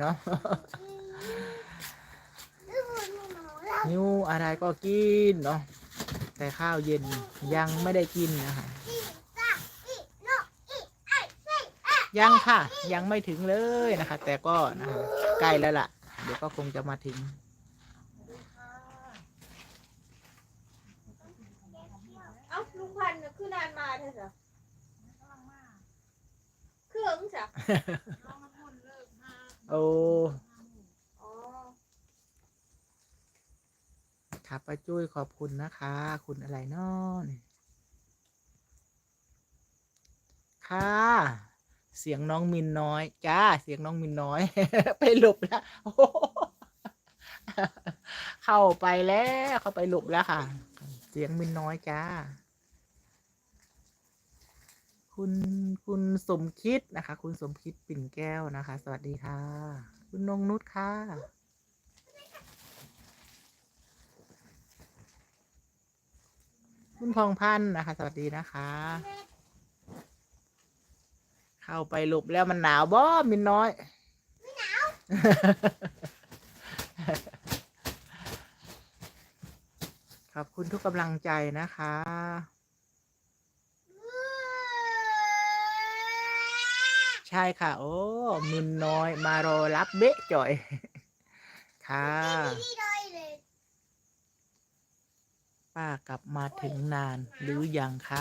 เนาะหิวอะไรก็กินเนาะแต่ข้าวเย็นยังไม่ได้กินนะคะยังค่ะ ยังไม่ถึงเลยนะคะ แต่ก็นะคะใกล้แล้วล่ะ เดี๋ยวก็คงจะมาถึงเอ้าลุงพันธุ์น่ะคือนานมาเถอะจ้ะเครื่องจ้ะโอ้อ๋อครับป้าจุ้ยขอบคุณนะคะ คุณอะไรนาะนี่ค่ะ เสียงน้องมินน้อย จ้า เสียงน้องมินน้อย ไปหลบแล้วเข้าไปแล้วเข้าไปหลบแล้วค่ะ เสียงมินน้อยจ้า คุณ คุณสมคิดนะคะ คุณสมคิดปิ่นแก้วนะคะ สวัสดีค่ะ คุณนงนุชค่ะ คุณพองพันธ์นะคะ สวัสดีนะคะ เข้าไปหลบแล้วมันหนาวบ่มินน้อยไม่หนาวขอบคุณทุกกำลังใจนะคะ ใช่ค่ะ โอ้ มินน้อยมารอรับเบะจ่อย ค่ะป้ากลับมาถึงนานหรือยังคะ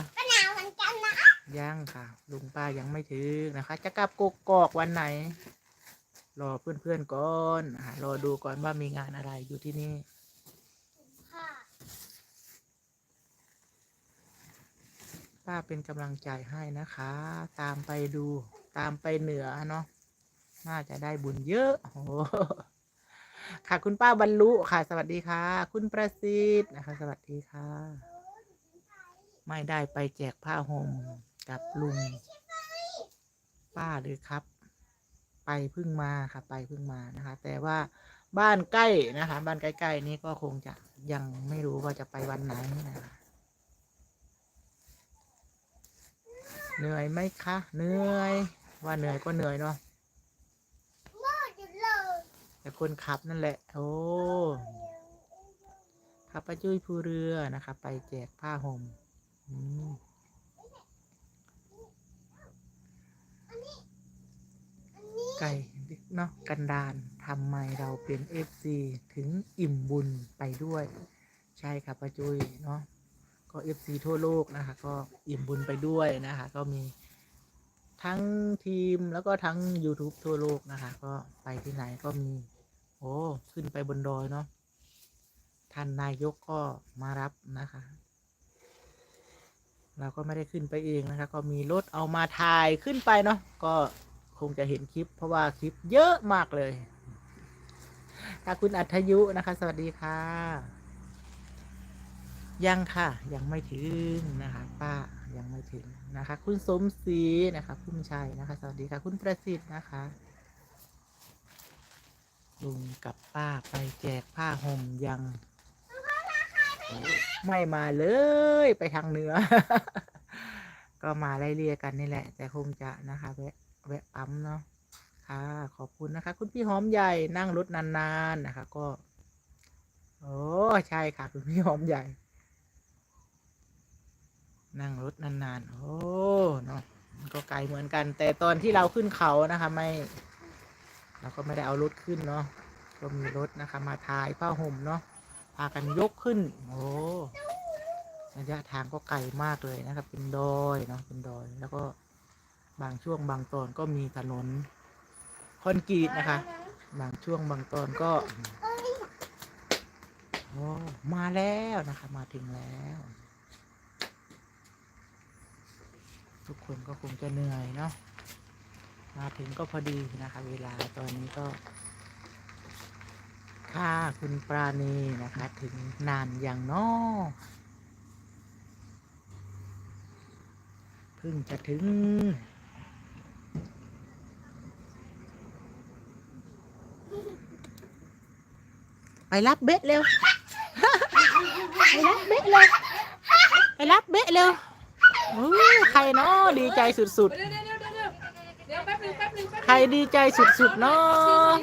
ยังค่ะ ลุงป้ายังไม่ถึงนะคะ จะกลับกกอกวันไหน รอเพื่อนๆก่อนอ่ารอดูก่อนว่ามีงานอะไรอยู่ที่นี่ป้าเป็นกำลังใจให้นะคะ ตามไปดู ตามไปเหนือเนาะน่าจะได้บุญเยอะโอ้โหค่ะคุณป้าบรรลุค่ะ สวัสดีค่ะ คุณประสิทธิ์นะคะ สวัสดีค่ะ ไม่ได้ไปแจกผ้าห่มกับลุง ป้าเลยครับ ไปเพิ่งมาค่ะ ไปเพิ่งมานะคะ แต่ว่าบ้านใกล้นะคะ บ้านใกล้ๆนี้ก็คงจะยังไม่รู้ว่าจะไปวันไหนนะคะเหนื่อยไหมคะเหนื่อย ว่าเหนื่อยก็เหนื่อยเนาะแต่คนขับนั่นแหละ โอ้ขับป้าจุ้ยภูเรือนะคะไปแจกผ้าห่มอืมไก่เนาะกันดานทำไมเราเป็นเอฟซีถึงอิ่มบุญไปด้วย ใช่ค่ะป้าจุ้ยเนาะก็เอฟซีทั่วโลกนะคะ ก็อิ่มบุญไปด้วยนะคะ ก็มี ทั้งทีมแล้วก็ทั้ง YouTube ทั่วโลกนะคะ ก็ไปที่ไหนก็มี โอ้ ขึ้นไปบนดอยเนาะท่านนายกก็มารับนะคะ เราก็ไม่ได้ขึ้นไปเองนะคะ ก็มีรถเอามาถ่ายขึ้นไปเนาะก็คงจะเห็นคลิป เพราะว่าคลิปเยอะมากเลยค่ะคุณอัธยุนะคะ สวัสดีค่ะ ยังค่ะ ยังไม่ถึงนะคะ ป้า ยังไม่ถึงนะคะ คุณสมศรีนะคะคุณชัยนะคะ สวัสดีค่ะ คุณประสิทธิ์นะคะ ลุงกับป้าไปแจกผ้าห่มยัง ไม่มาเลยไปทางเหนือ ก็มาไล่เรียกันนี่แหละ แต่คงจะนะคะแวะแวะปั๊มเนาะค่ะ ขอบคุณนะคะ คุณพี่หอมใหญ่นั่งรถนานๆนะคะ ก็ โอ้ใช่ค่ะ คุณพี่หอมใหญ่ นั่งรถนานๆ โอ้เนาะมันก็ไกลเหมือนกัน แต่ตอนที่เราขึ้นเขานะคะไม่ เราก็ไม่ได้เอารถขึ้นเนาะก็มีรถนะคะ มาทายผ้าห่มเนาะพากันยกขึ้น โอ้ระยะทางก็ไกลมากเลยนะครับ เป็นดอยเนาะเป็นดอย แล้วก็บางช่วงบางตอนก็มีถนนคอนกรีตนะคะ บางช่วงบางตอนก็โอ้มาแล้วนะคะ มาถึงแล้ว ทุกคนก็คงจะเหนื่อยเนาะมาถึงก็พอดีนะคะ เวลาตอนนี้ก็ค่าคุณปราณีนะคะ ถึงนานอย่างนอเพิ่งจะถึงไปรับเบ็ดเร็ว ไปรับเบ็ดเร็ว ไปรับเบ็ดเร็ว อู้ใครเนาะดีใจสุดเดี๋ยวเดี๋ยวเดี๋ยวเดี๋ยวเดี๋ยวแป๊บนึงแป๊บนึงแป๊บๆนึงใครรดีใจสุดๆเนาะ